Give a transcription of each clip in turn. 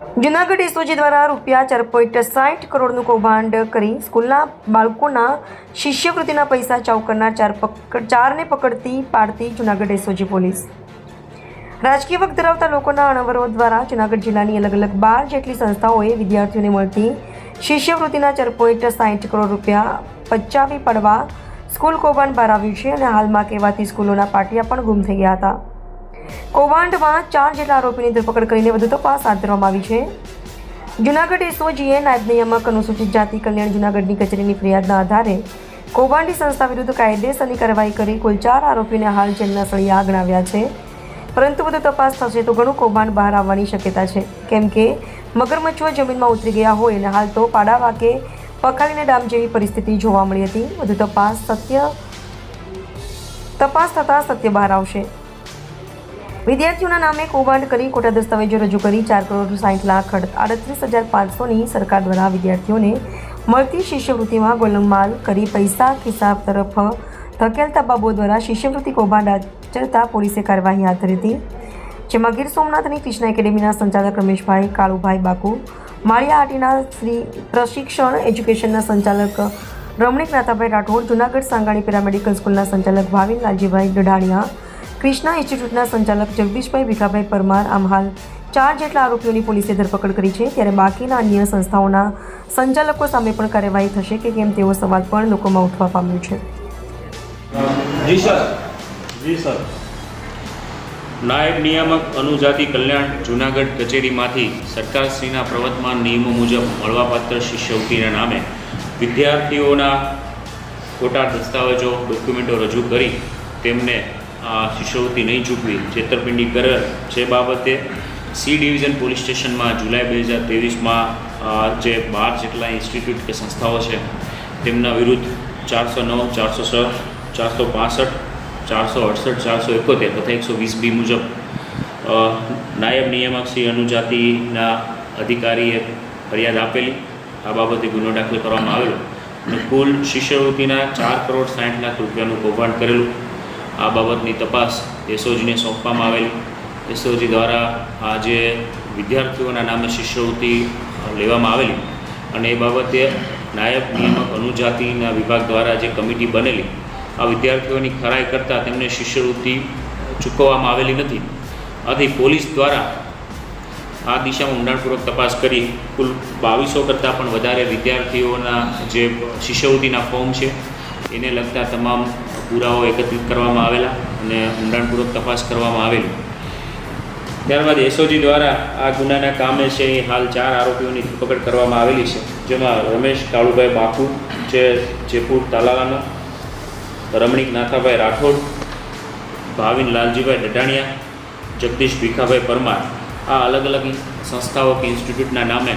Junagadh SOG દ્વારા રૂપિયા ચાર પોઈન્ટ સાઠ કરોડનું કૌભાંડ કરી સ્કૂલના બાળકોના શિષ્યવૃત્તિના પૈસા ચાવ કરનાર ચાર પકડ ચારને પકડતી પાડતી જુનાગઢ એસઓજી પોલીસ. રાજકીય વગ ધરાવતા લોકોના અણવરો દ્વારા જુનાગઢ જિલ્લાની અલગ અલગ બાર જેટલી સંસ્થાઓએ વિદ્યાર્થીઓને મળતી શિષ્યવૃત્તિના ચાર પોઈન્ટ સાઠ કરોડ રૂપિયા પચાવી પડવા સ્કૂલ કૌભાંડ બહાર આવ્યું છે અને હાલમાં કહેવાતી સ્કૂલોના પાટિયા પણ ગુમ થઈ ગયા હતા. કૌભાંડમાં ચાર જેટલા આરોપીની ધરપકડ કરીને વધુ તપાસ હાથ ધરવામાં આવી છે. જુનાગઢ એસઓજીએ નાયબ નિયામક અનુસૂચિત જાતિ કલ્યાણ જુનાગઢની કચેરીની ફરિયાદના આધારે કૌભાંડી સંસ્થા વિરુદ્ધ કાયદેસરની કાર્યવાહી કરી કુલ ચાર આરોપીને હાલ જેલના સળિયા આગણાવ્યા છે. પરંતુ વધુ તપાસ થશે તો ઘણું કૌભાંડ બહાર આવવાની શક્યતા છે. કેમ કે મગરમચ્છો જમીનમાં ઉતરી ગયા હોય અને હાલ તો પાડા વાકે પખાલીને ડામ જેવી પરિસ્થિતિ જોવા મળી હતી. વધુ તપાસ સત્ય તપાસ થતાં સત્ય બહાર આવશે. વિદ્યાર્થીઓના નામે કૌભાંડ કરી ખોટા દસ્તાવેજો રજૂ કરી ચાર કરોડ સાઠ લાખ આડત્રીસ હજાર પાંચસોની સરકાર દ્વારા વિદ્યાર્થીઓને મળતી શિષ્યવૃત્તિમાં ગોલમાલ કરી પૈસા ખિસ્સા તરફ ધકેલતા બાબો દ્વારા શિષ્યવૃત્તિ કૌભાંડ આચરતા પોલીસે કાર્યવાહી હાથ ધરી હતી. જેમાં ગીર સોમનાથની કૃષ્ણ એકેડેમીના સંચાલક રમેશભાઈ, કાળુભાઈ બાકુ, માળિયા આટીના શ્રી પ્રશિક્ષણ એજ્યુકેશનના સંચાલક રમણીક નાથાભાઈ રાઠોડ, જુનાગઢ સાંગાણી પેરામેડિકલ સ્કૂલના સંચાલક ભાવિન લાલજીભાઈ ડઢાણિયા ક્રિષ્ના ઇન્સ્ટિટ્યૂટના સંચાલક જગદીશભાઈ ભીખાભાઈ પરમાર આમ હાલ ચાર જેટલા આરોપીઓની પોલીસે ધરપકડ કરી છે. ત્યારે બાકીના અન્ય સંસ્થાઓના સંચાલકો સામે પણ કાર્યવાહી થશે કે કેમ તેવો સવાલ પણ લોકોમાં ઉઠવા પામ્યો છે. જી સર. જી સર. નાયબ નિયામક અનુજાતિ કલ્યાણ જુનાગઢ કચેરીમાંથી સરકારશ્રીના પ્રવર્તમાન નિયમો મુજબ મળવાપાત્ર શિષ્યવૃત્તિના નામે વિદ્યાર્થીઓના ખોટા દસ્તાવેજો ડોક્યુમેન્ટો રજૂ કરી તેમને શિષ્યવૃત્તિ નહીં ચૂકવી. છેતરપિંડી કરેલ જે બાબતે સી ડિવિઝન પોલીસ સ્ટેશનમાં જુલાઈ બે હજાર ત્રેવીસમાં જે બાર જેટલા ઇન્સ્ટિટ્યૂટ કે સંસ્થાઓ છે, તેમના વિરુદ્ધ ચારસો નવ, ચારસો છ, ચારસો પાસઠ, ચારસો અડસઠ, ચારસો એકોતેર તથા એકસો વીસ બી મુજબ નાયબ નિયામક શ્રી અનુજાતિના અધિકારીએ ફરિયાદ આપેલી. આ બાબતે ગુનો દાખલ કરવામાં આવેલો. અને કુલ શિષ્યવૃત્તિના ચાર કરોડ સાઠ લાખ રૂપિયાનું કૌભાંડ કરેલું. આ બાબતની તપાસ એસઓજીને સોંપવામાં આવેલી. એસઓજી દ્વારા આ જે વિદ્યાર્થીઓના નામે શિષ્યવૃત્તિ લેવામાં આવેલી અને એ બાબતે નાયબ નિયામક અનુજાતિના વિભાગ દ્વારા જે કમિટી બનેલી, આ વિદ્યાર્થીઓની ખરાઈ કરતાં તેમને શિષ્યવૃત્તિ ચૂકવવામાં આવેલી નથી. આથી પોલીસ દ્વારા આ દિશામાં ઊંડાણપૂર્વક તપાસ કરી, કુલ બાવીસો કરતાં પણ વધારે વિદ્યાર્થીઓના જે શિષ્યવૃત્તિના ફોર્મ છે, એને લગતા તમામ પુરાવાઓ એકત્રિત કરવામાં આવેલા અને ઊંડાણપૂર્વક તપાસ કરવામાં આવેલી. ત્યારબાદ એસઓજી દ્વારા આ ગુનાના કામે છે એ હાલ ચાર આરોપીઓની ધરપકડ કરવામાં આવેલી છે, જેમાં રમેશ કાળુભાઈ બાપુ જે જયપુર તાલાલાનો, રમણીક નાથાભાઈ રાઠોડ, ભાવિન લાલજીભાઈ ડઢાણિયા, જગદીશ ભીખાભાઈ પરમાર. આ અલગ અલગ સંસ્થાઓ કે ઇન્સ્ટિટ્યૂટના નામે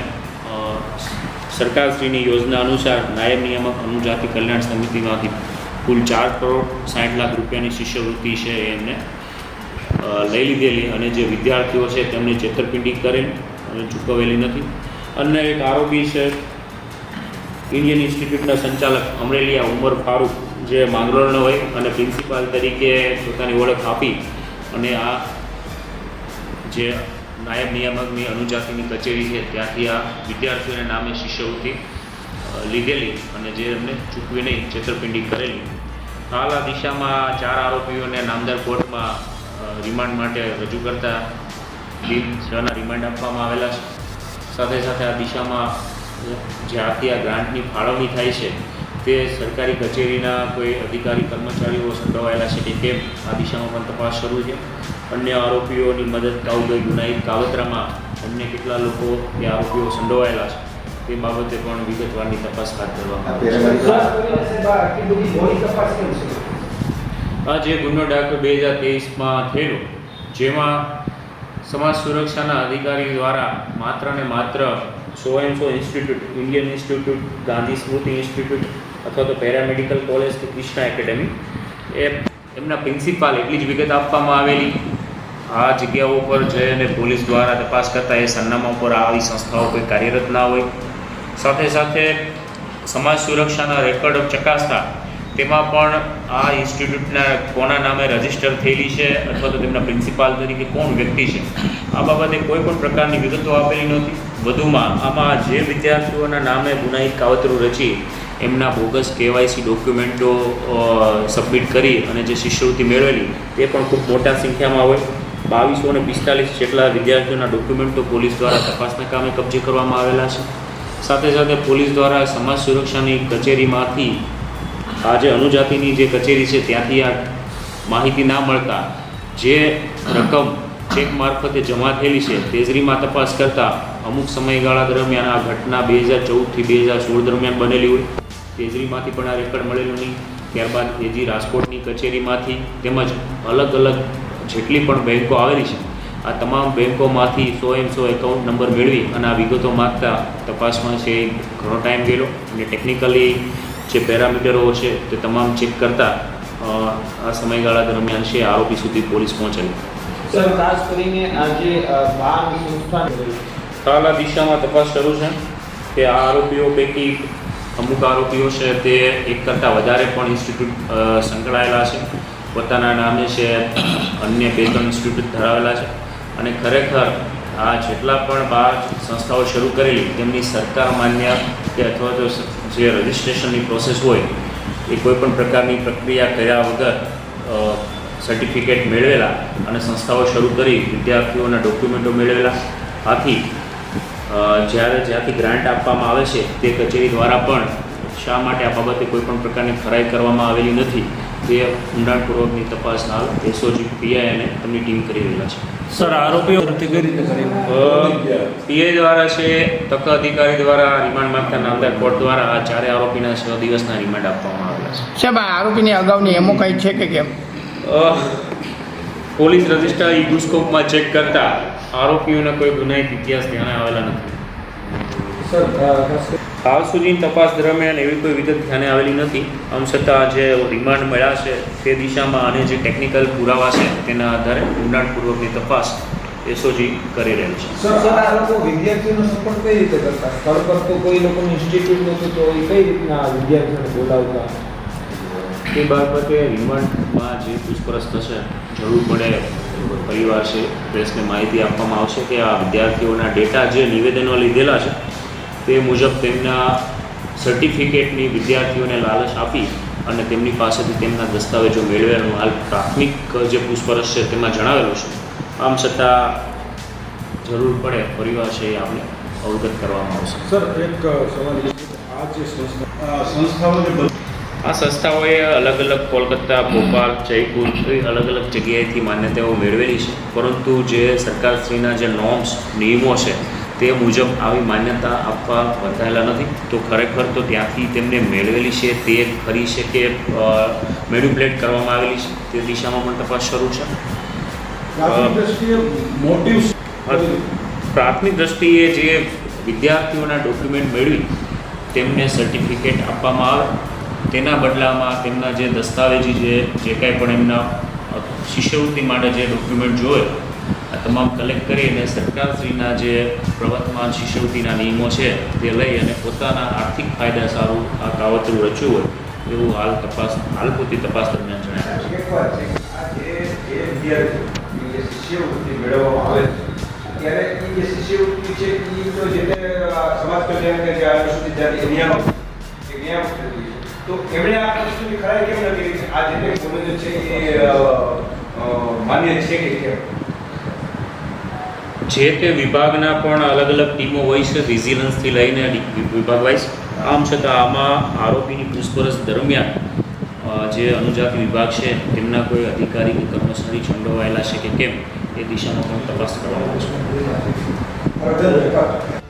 સરકારશ્રીની યોજના અનુસાર નાયબ નિયામક અનુજાતિ કલ્યાણ સમિતિમાંથી કુલ ચાર કરોડ સાઠ લાખ રૂપિયાની શિષ્યવૃત્તિ છે એમને લઈ લીધેલી અને જે વિદ્યાર્થીઓ છે તેમને છેતરપિંડી કરેલ અને ચૂકવેલી નથી. અન્ય એક આરોપી છે, ઇન્ડિયન ઇન્સ્ટિટ્યૂટના સંચાલક અમરેલિયા ઉમર ફારૂક, જે માંગરોળનો હોય અને પ્રિન્સિપાલ તરીકે પોતાની ઓળખ આપી અને આ જે નાયબ નિયામકની અનુજાતિની કચેરી છે ત્યાંથી આ વિદ્યાર્થીઓના નામે શિષ્યવૃત્તિ લીધેલી અને જે એમને ચૂકવી નહીં છેતરપિંડી કરેલી. હાલ આ દિશામાં ચાર આરોપીઓને નામદાર કોર્ટમાં રિમાન્ડ માટે રજૂ કરતા દિન છના રિમાન્ડ આપવામાં આવેલા છે. સાથે સાથે આ દિશામાં જ્યાંથી આ ગ્રાન્ટની ફાળવણી થાય છે, તે સરકારી કચેરીના કોઈ અધિકારી કર્મચારીઓ સંડોવાયેલા છે કે કેમ, આ દિશામાં પણ તપાસ શરૂ છે. અન્ય આરોપીઓની મદદ કાઉગઈ ગુનાહિત કાવતરામાં અન્ય કેટલા લોકો તે આરોપીઓ સંડોવાયેલા છે. તે બાબતે પણ વિગતવારની તપાસ હાથ ધરવામાં આવી છે. આ જે ગુનો દાખલ બે હજાર તેવીસમાં થયેલો જેમાં સમાજ સુરક્ષાના અધિકારી દ્વારા માત્ર ને માત્ર સો એમ સો institute Indian institute Gandhi Smriti institute અથવા તો પેરામેડિકલ કોલેજ કે કૃષ્ણા એકેડેમી એ એમના પ્રિન્સિપાલ એટલી જ વિગત આપવામાં આવેલી. આ જગ્યાઓ પર જઈ અને પોલીસ દ્વારા તપાસ કરતાં એ સરનામા ઉપર આવી સંસ્થાઓ કોઈ કાર્યરત ના હોય. સાથે સાથે સમાજ સુરક્ષાના રેકોર્ડ ચકાસતા તેમાં પણ આ ઇન્સ્ટિટ્યૂટના કોના નામે રજિસ્ટર થયેલી છે અથવા તો તેમના પ્રિન્સિપાલ તરીકે કોણ વ્યક્તિ છે? આ બાબતે કોઈ પણ પ્રકારની વિગતો આપેલી નહોતી. વધુમાં આમાં જે વિદ્યાર્થીઓના નામે ગુનાહિત કાવતરું રચી એમના બોગસ કેવાયસી ડોક્યુમેન્ટો સબમિટ કરી અને જે શિષ્યવૃત્તિ મેળવેલી તે પણ ખૂબ મોટા સંખ્યામાં હોય. બાવીસો અને પિસ્તાલીસ જેટલા વિદ્યાર્થીઓના ડોક્યુમેન્ટો પોલીસ દ્વારા તપાસના કામે કબજે કરવામાં આવેલા છે. સાથે સાથે પોલીસ દ્વારા સમાજ સુરક્ષાની કચેરીમાંથી આ જે અનુજાતિની જે કચેરી છે, ત્યાંથી આ માહિતી ના મળતા જે રકમ ચેક મારફતે જમા થયેલી છે, તેજરીમાં તપાસ કરતાં અમુક સમયગાળા દરમિયાન આ ઘટના બે હજાર ચૌદથી બે હજાર સોળ દરમિયાન બનેલી હોય. તેજરીમાંથી પણ આ રેકર્ડ મળેલું નહીં. ત્યારબાદ એજી રાજકોટની કચેરીમાંથી તેમજ અલગ અલગ જેટલી પણ બેન્કો આવેલી છે આ તમામ બેન્કોમાંથી સો એમ સો એકાઉન્ટ નંબર મેળવી અને આ વિગતો માગતા તપાસમાં છે ઘણો ટાઈમ ગયેલો. અને ટેકનિકલી જે પેરામીટરો છે તે તમામ ચેક કરતાં આ સમયગાળા દરમિયાન છે આરોપી સુધી પોલીસ પહોંચેલી. સર ખાસ કરીને આજે બાર આ દિશામાં તપાસ શરૂ છે કે આ આરોપીઓ પૈકી અમુક આરોપીઓ છે તે એક કરતાં વધારે પણ ઇન્સ્ટિટ્યૂટ સંકળાયેલા છે. પોતાના નામે છે અન્ય બે ત્રણ ઇન્સ્ટિટ્યૂટ ધરાવેલા છે. અને ખરેખર આ જેટલા પણ બાર સંસ્થાઓ શરૂ કરેલી, તેમની સરકાર માન્ય કે અથવા તો જે રજિસ્ટ્રેશનની પ્રોસેસ હોય, એ કોઈપણ પ્રકારની પ્રક્રિયા કર્યા વગર સર્ટિફિકેટ મેળવેલા અને સંસ્થાઓ શરૂ કરી, વિદ્યાર્થીઓના ડોક્યુમેન્ટો મેળવેલા. આથી જ્યારે જ્યાંથી ગ્રાન્ટ આપવામાં આવે છે, તે કચેરી દ્વારા પણ શા માટે આ બાબતે કોઈપણ પ્રકારની ખરાઈ કરવામાં આવેલી નથી? તે ઊંડાણપૂર્વકની તપાસ હાલ એસઓજી પીઆઈ અને તેમની ટીમ કરી રહેલા છે. સર આરોપીઓ કઈ રીતે કરી? પીઆઈ દ્વારા છે તક અધિકારી દ્વારા રિમાન્ડ માંગતા નામદાર કોર્ટ દ્વારા આ ચારે આરોપીના છ દિવસના રિમાન્ડ આપવામાં આવેલા છે. સાહેબ આ આરોપીની અગાઉની એમો કંઈ છે કે કેમ? અ, પોલીસ રજિસ્ટર ઈ ગુસ્કોપમાં ચેક કરતા આરોપીઓના કોઈ ગુનાહિત ઇતિહાસ ધ્યાને આવેલા નથી. હાલ સુધીની તપાસ દરમિયાન એવી કોઈ વિગત ધ્યાને આવેલી નથી. આમ છતાં જે રિમાન્ડ મળ્યા છે તે દિશામાં અને જે ટેકનિકલ પુરાવા છે તેના આધારે ઊંડાણપૂર્વકની તપાસ એસઓજી કરી રહેલ છે. સર આ લોકો વિદ્યાર્થીઓનો સપોર્ટ કઈ રીતે કરતા? સ્થળ પર તો કોઈ લોકોનું ઇન્સ્ટિટ્યૂટ નહોતું તો એ કઈ રીતના વિદ્યાર્થીઓને બોલાવતા? તે બાબતે રિમાન્ડમાં જે પૂછપરછ થશે જરૂર પડે પરિવાર છે પ્રેસને માહિતી આપવામાં આવશે કે આ વિદ્યાર્થીઓના ડેટા જે નિવેદનો લીધેલા છે તે મુજબ તેમના સર્ટિફિકેટની વિદ્યાર્થીઓને લાલચ આપી અને તેમની પાસેથી તેમના દસ્તાવેજો મેળવેલું. હાલ પ્રાથમિક જે પૂછપરછ છે તેમાં જણાવેલું છે. આમ છતાં જરૂર પડે પરિવાર છે એ આપણે અવગત કરવામાં આવશે. સર એક સવાલ આ જે સંસ્થા આ સંસ્થાઓએ અલગ અલગ કોલકાતા ભોપાલ જયપુર એવી અલગ અલગ જગ્યાએથી માન્યતાઓ મેળવેલી છે. પરંતુ જે સરકારશ્રીના જે નોર્મ્સ નિયમો છે તે મુજબ આવી માન્યતા આપવા બંધાયેલા નથી. તો ખરેખર તો ત્યાંથી તેમને મેળવેલી છે તે ખરી છે કે મેન્યુપ્લેટ કરવામાં આવેલી છે. તે દિશામાં પણ તપાસ શરૂ છે. પ્રાથમિક દ્રષ્ટિએ જે વિદ્યાર્થીઓના ડોક્યુમેન્ટ મેળવી તેમને સર્ટિફિકેટ આપવામાં આવે તેના બદલામાં તેમના જે દસ્તાવેજી જે જે કાંઈ પણ એમના શિષ્યવૃત્તિ માટે જે ડોક્યુમેન્ટ જોઈએ આ તમામ કલેક્ટ કરી અને સરકારશ્રીના જે પ્રવર્તમાન શિષ્યવૃત્તિના નિયમો છે તે લઈ અને પોતાના આર્થિક ફાયદા સારું આ કાવતરું રચ્યું હોય, એવું હાલ તપાસ, હાલ પૂરતી તપાસ દરમિયાન જણાવ્યું તો એમણે આ વસ્તુની ખરાઈ કેમ નથી આ જે તે છે માન્ય છે કે કેમ? જે તે વિભાગના પણ અલગ અલગ ટીમો હોય છે વિજિલન્સથી લઈને વિભાગ વાઇઝ. આમ છતાં આમાં આરોપીની પૂછપરછ દરમિયાન જે અનુજાતિ વિભાગ છે, તેમના કોઈ અધિકારી કે કર્મચારી સંડોવાયેલા છે કે કેમ, એ દિશામાં પણ તપાસ કરવામાં આવશે.